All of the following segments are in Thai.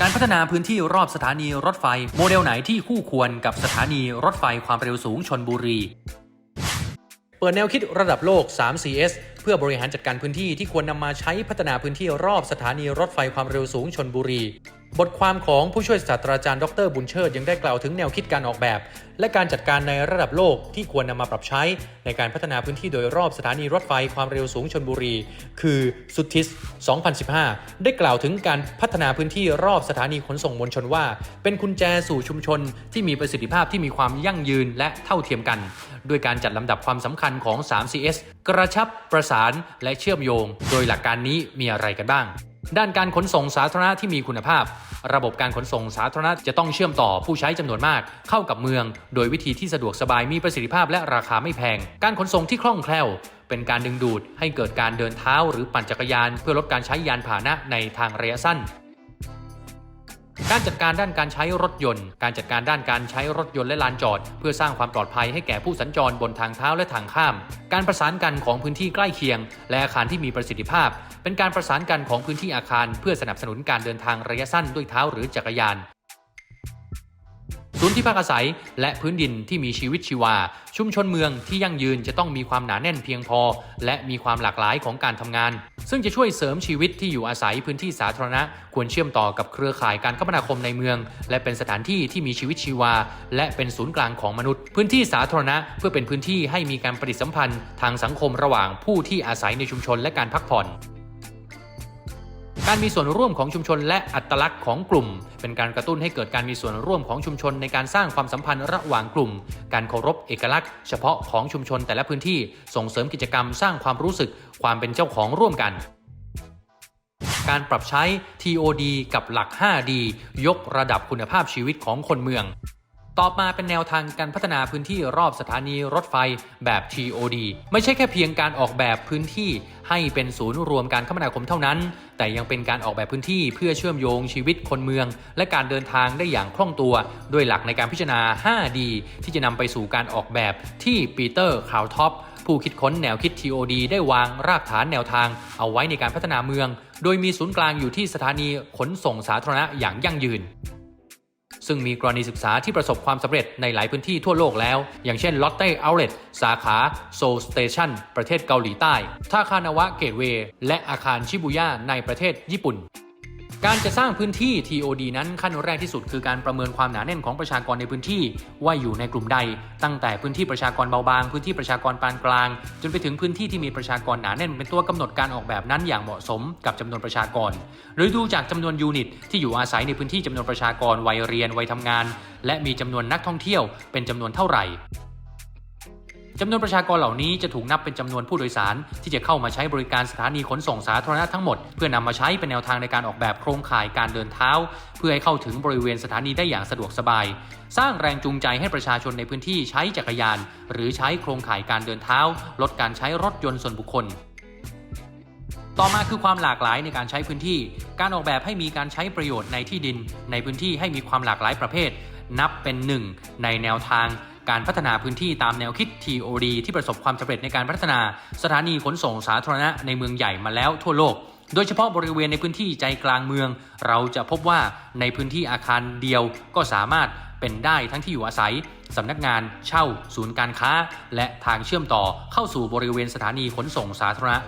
การพัฒนาพื้นที่รอบสถานีรถไฟ โมเดลไหนที่คู่ควรกับสถานีรถไฟความเร็วสูงชนบุรี เปิดแนวคิดระดับโลก 3CS เพื่อบริหารจัดการพื้นที่ที่ควรนำมาใช้พัฒนาพื้นที่รอบสถานีรถไฟความเร็วสูงชนบุรี บทความของผู้ช่วยศาสตราจารย์ดรบุญเชิดยังได้กล่าวถึงแนวคิดการออกแบบ และการจัดการในระดับโลกที่ควรนำมาปรับใช้ ในการพัฒนาพื้นที่โดยรอบสถานีรถไฟความเร็วสูงชนบุรี คือสุทิส 2015 ได้กล่าวถึงการพัฒนาพื้นที่รอบสถานีขนส่งมวลชนว่า เป็นกุญแจสู่ชุมชนที่มีประสิทธิภาพที่มีความยั่งยืนและเท่าเทียมกัน ด้วยการจัดลำดับความสำคัญของ 3CS กระชับประสานและเชื่อมโยง โดยหลักการนี้มีอะไรกันบ้าง ด้านการขนส่งสาธารณะที่มีคุณภาพ ระบบการขนส่งสาธารณะจะต้องเชื่อมต่อผู้ใช้จำนวนมากเข้ากับเมือง โดยวิธีที่สะดวกสบายมีประสิทธิภาพและราคาไม่แพง การขนส่งที่คล่องแคล่ว เป็นการดึงดูดให้เกิดการเดินเท้าหรือปั่นจักรยาน เพื่อลดการใช้ยานพาหนะในทางระยะสั้น การจัดการด้านการใช้รถยนต์ การจัดการด้านการใช้รถยนต์และลานจอด เพื่อสร้างความปลอดภัยให้แก่ผู้สัญจรบนทางเท้าและทางข้าม การประสานกันของพื้นที่ใกล้เคียง และอาคารที่มีประสิทธิภาพ เป็นการประสานกันของพื้นที่อาคาร เพื่อสนับสนุนการเดินทางระยะสั้นด้วยเท้าหรือจักรยาน ศูนย์ที่พักอาศัย และพื้นดินที่มีชีวิตชีวา ชุมชนเมืองที่ยั่งยืนจะต้องมีความหนาแน่นเพียงพอ และมีความหลากหลายของการทำงาน ซึ่งจะช่วยเสริมชีวิตที่อยู่อาศัยพื้นที่สาธารณะ ควรเชื่อมต่อกับเครือข่ายการคมนาคมในเมือง และเป็นสถานที่ที่มีชีวิตชีวา และเป็นศูนย์กลางของมนุษย์ พื้นที่สาธารณะ เพื่อเป็นพื้นที่ให้มีการปฏิสัมพันธ์ ทางสังคมระหว่างผู้ที่อาศัยในชุมชนและการพักผ่อน การมีส่วนร่วมของชุมชนและอัตลักษณ์ของกลุ่ม เป็นการกระตุ้นให้เกิดการมีส่วนร่วมของชุมชนในการสร้างความสัมพันธ์ระหว่างกลุ่ม การเคารพเอกลักษณ์เฉพาะของชุมชนแต่ละพื้นที่ส่งเสริมกิจกรรมสร้างความรู้สึกความเป็นเจ้าของร่วมกันการปรับใช้ TOD กับหลัก 5D ยกระดับคุณภาพชีวิตของคนเมือง ต่อมาเป็นแนวทางการพัฒนาพื้นที่รอบสถานีรถไฟแบบ TOD ไม่ใช่แค่เพียงการออกแบบพื้นที่ให้เป็นศูนย์รวมการคมนาคมเท่านั้น แต่ยังเป็นการออกแบบพื้นที่เพื่อเชื่อมโยงชีวิตคนเมือง และการเดินทางได้อย่างคล่องตัว ด้วยหลักในการพิจารณา 5D ที่จะนำไปสู่การออกแบบที่ปีเตอร์คาวท็อปผู้คิดค้นแนวคิด TOD ได้วางรากฐานแนวทาง เอาไว้ในการพัฒนาเมือง โดยมีศูนย์กลางอยู่ที่สถานีขนส่งสาธารณะอย่างยั่งยืน ซึ่งมีกรณีศึกษาที่ประสบความสำเร็จในหลายพื้นที่ทั่วโลกแล้ว อย่างเช่น Lotte Outlet สาขาโซลสเตชันประเทศเกาหลีใต้ท่าคานาวะเกตเวย์และอาคารชิบุย่าในประเทศญี่ปุ่น การจะสร้างพื้นที่ TOD นั้นขั้นแรกที่สุดคือการประเมินความหนาแน่นของประชากรในพื้นที่ ว่าอยู่ในกลุ่มใด ตั้งแต่พื้นที่ประชากรเบาบาง พื้นที่ประชากรปานกลาง จนไปถึงพื้นที่ที่มีประชากรหนาแน่น เป็นตัวกำหนดการออกแบบนั้นอย่างเหมาะสมกับจำนวนประชากร หรือดูจากจำนวนยูนิต ที่อยู่อาศัยในพื้นที่จำนวนประชากรวัยเรียนวัยทำงาน และมีจำนวนนักท่องเที่ยวเป็นจำนวนเท่าไหร่ จำนวนประชากรเหล่านี้จะถูกนับเป็นจำนวนผู้โดยสาร ที่จะเข้ามาใช้บริการสถานีขนส่งสาธารณะทั้งหมด เพื่อนำมาใช้เป็นแนวทางในการออกแบบโครงข่ายการเดินเท้า เพื่อให้เข้าถึงบริเวณสถานีได้อย่างสะดวกสบาย สร้างแรงจูงใจให้ประชาชนในพื้นที่ใช้จักรยาน หรือใช้โครงข่ายการเดินเท้า ลดการใช้รถยนต์ส่วนบุคคลต่อมาคือความหลากหลายในการใช้พื้นที่ การออกแบบให้มีการใช้ประโยชน์ในที่ดิน ในพื้นที่ให้มีความหลากหลายประเภท นับเป็นหนึ่งในแนวทาง การพัฒนาพื้นที่ตามแนวคิด TOD ที่ประสบความสำเร็จในการพัฒนาสถานีขนส่งสาธารณะในเมืองใหญ่มาแล้วทั่วโลก โดยเฉพาะบริเวณในพื้นที่ใจกลางเมือง เราจะพบว่าในพื้นที่อาคารเดียวก็สามารถเป็นได้ทั้งที่อยู่อาศัยสำนักงานเช่า ศูนย์การค้า และทางเชื่อมต่อเข้าสู่บริเวณสถานีขนส่งสาธารณะ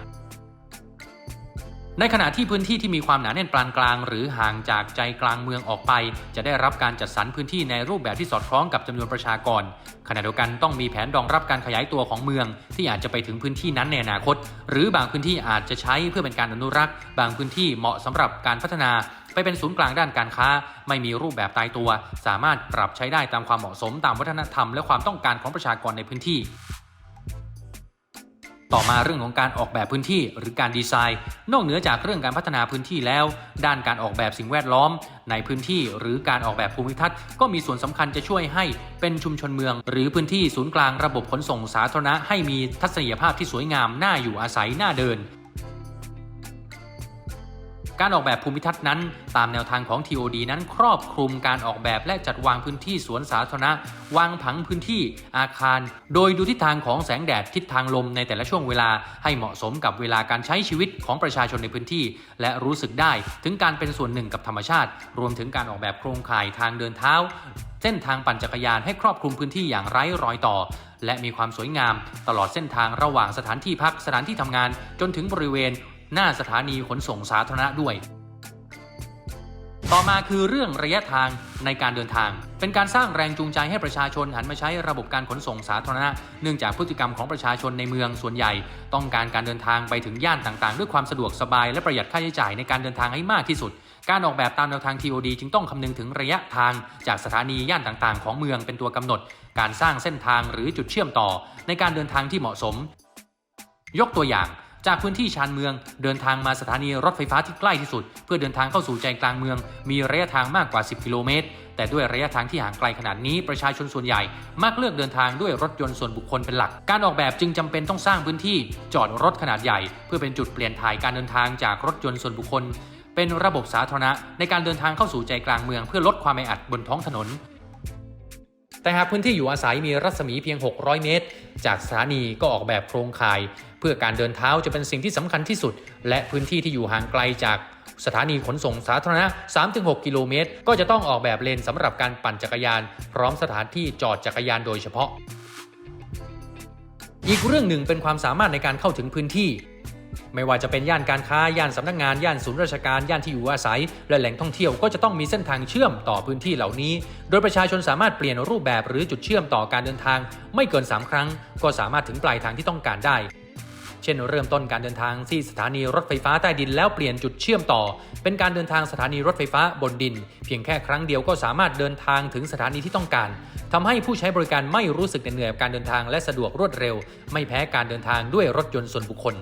ในขณะที่พื้นที่ที่มีความหนาแน่นปานกลาง หรือห่างจากใจกลางเมืองออกไป จะได้รับการจัดสรรพื้นที่ในรูปแบบที่สอดคล้องกับจำนวนประชากร ขณะเดียวกันต้องมีแผนรองรับการขยายตัวของเมือง ที่อาจจะไปถึงพื้นที่นั้นในอนาคต หรือบางพื้นที่อาจจะใช้เพื่อเป็นการอนุรักษ์ บางพื้นที่เหมาะสำหรับการพัฒนา ไปเป็นศูนย์กลางด้านการค้า ไม่มีรูปแบบตายตัว สามารถปรับใช้ได้ตามความเหมาะสมตามวัฒนธรรม และความต้องการของประชากรในพื้นที่ ต่อมาเรื่องของการออกแบบพื้นที่หรือการดีไซน์ นอกเหนือจากเรื่องการพัฒนาพื้นที่แล้ว ด้านการออกแบบสิ่งแวดล้อม ในพื้นที่หรือการออกแบบภูมิทัศน์ ก็มีส่วนสำคัญจะช่วยให้เป็นชุมชนเมือง หรือพื้นที่ศูนย์กลางระบบขนส่งสาธารณะให้มีทัศนียภาพที่สวยงามน่าอยู่อาศัยน่าเดิน การออกแบบภูมิทัศน์นั้น ตามแนวทางของ TOD นั้นครอบคลุมการออกแบบและจัดวางพื้นที่สวนสาธารณะ วางผังพื้นที่อาคาร โดยดูทิศทางของแสงแดดทิศทางลมในแต่ละช่วงเวลาให้เหมาะสมกับเวลาการใช้ชีวิตของประชาชนในพื้นที่ และรู้สึกได้ถึงการเป็นส่วนหนึ่งกับธรรมชาติ รวมถึงการออกแบบโครงข่ายทางเดินเท้า เส้นทางปั่นจักรยานให้ครอบคลุมพื้นที่อย่างไร้รอยต่อและมีความสวยงาม ตลอดเส้นทางระหว่างสถานที่พักสถานที่ทำงาน จนถึงบริเวณ หน้าสถานีขนส่งสาธารณะด้วย ต่อมาคือเรื่องระยะทางในการเดินทาง เป็นการสร้างแรงจูงใจให้ประชาชนหันมาใช้ระบบการขนส่งสาธารณะ เนื่องจากพฤติกรรมของประชาชนในเมืองส่วนใหญ่ ต้องการการเดินทางไปถึงย่านต่างๆ ด้วยความสะดวกสบายและประหยัดค่าใช้จ่ายในการเดินทางให้มากที่สุดการออกแบบตามแนวทาง TOD จึงต้องคำนึงถึงระยะทางจากสถานีย่านต่างๆ ของเมืองเป็นตัวกำหนด การสร้างเส้นทางหรือจุดเชื่อมต่อในการเดินทางที่เหมาะสม ยกตัวอย่าง จากพื้นที่ชานเมือง เดินทางมาสถานีรถไฟฟ้าที่ใกล้ที่สุด เพื่อเดินทางเข้าสู่ใจกลางเมือง มีระยะทางมากกว่า 10 กิโลเมตร แต่ด้วยระยะทางที่ห่างไกลขนาดนี้ประชาชนส่วนใหญ่ มักเลือกเดินทางด้วยรถยนต์ส่วนบุคคลเป็นหลัก การออกแบบจึงจำเป็นต้องสร้างพื้นที่ จอดรถขนาดใหญ่ เพื่อเป็นจุดเปลี่ยนถ่ายการเดินทางจากรถยนต์ส่วนบุคคลเป็นระบบสาธารณะในการเดินทางเข้าสู่ใจกลางเมืองเพื่อลดความแออัดบนท้องถนน แต่หากพื้นที่อยู่อาศัยมีรัศมีเพียง 600 เมตร จากสถานีก็ออกแบบโครงข่าย เพื่อการเดินเท้าจะเป็นสิ่งที่สำคัญที่สุด และพื้นที่ที่อยู่ห่างไกลจากสถานีขนส่งสาธารณะ 3-6 กิโลเมตร ก็จะต้องออกแบบเลนสำหรับการปั่นจักรยาน พร้อมสถานที่จอดจักรยานโดยเฉพาะ อีกเรื่องหนึ่งเป็นความสามารถในการเข้าถึงพื้นที่ ไม่ว่าจะเป็นย่านการค้า ย่านสำนักงาน ย่านศูนย์ราชการ ย่านที่อยู่อาศัย และแหล่งท่องเที่ยวก็จะต้องมีเส้นทางเชื่อมต่อพื้นที่เหล่านี้ โดยประชาชนสามารถเปลี่ยนรูปแบบหรือจุดเชื่อมต่อการเดินทาง ไม่เกิน 3 ครั้ง ก็สามารถถึงปลายทางที่ต้องการได้ เช่น เริ่มต้นการเดินทางที่สถานีรถไฟฟ้าใต้ดินแล้วเปลี่ยนจุดเชื่อมต่อ เป็นการเดินทางสถานีรถไฟฟ้าบนดิน เพียงแค่ครั้งเดียวก็สามารถเดินทางถึงสถานีที่ต้องการทำให้ผู้ใช้บริการไม่รู้สึกเหนื่อยกับการเดินทางและสะดวกรวดเร็ว ไม่แพ้การเดินทางด้วยรถยนต์ส่วนบุคคล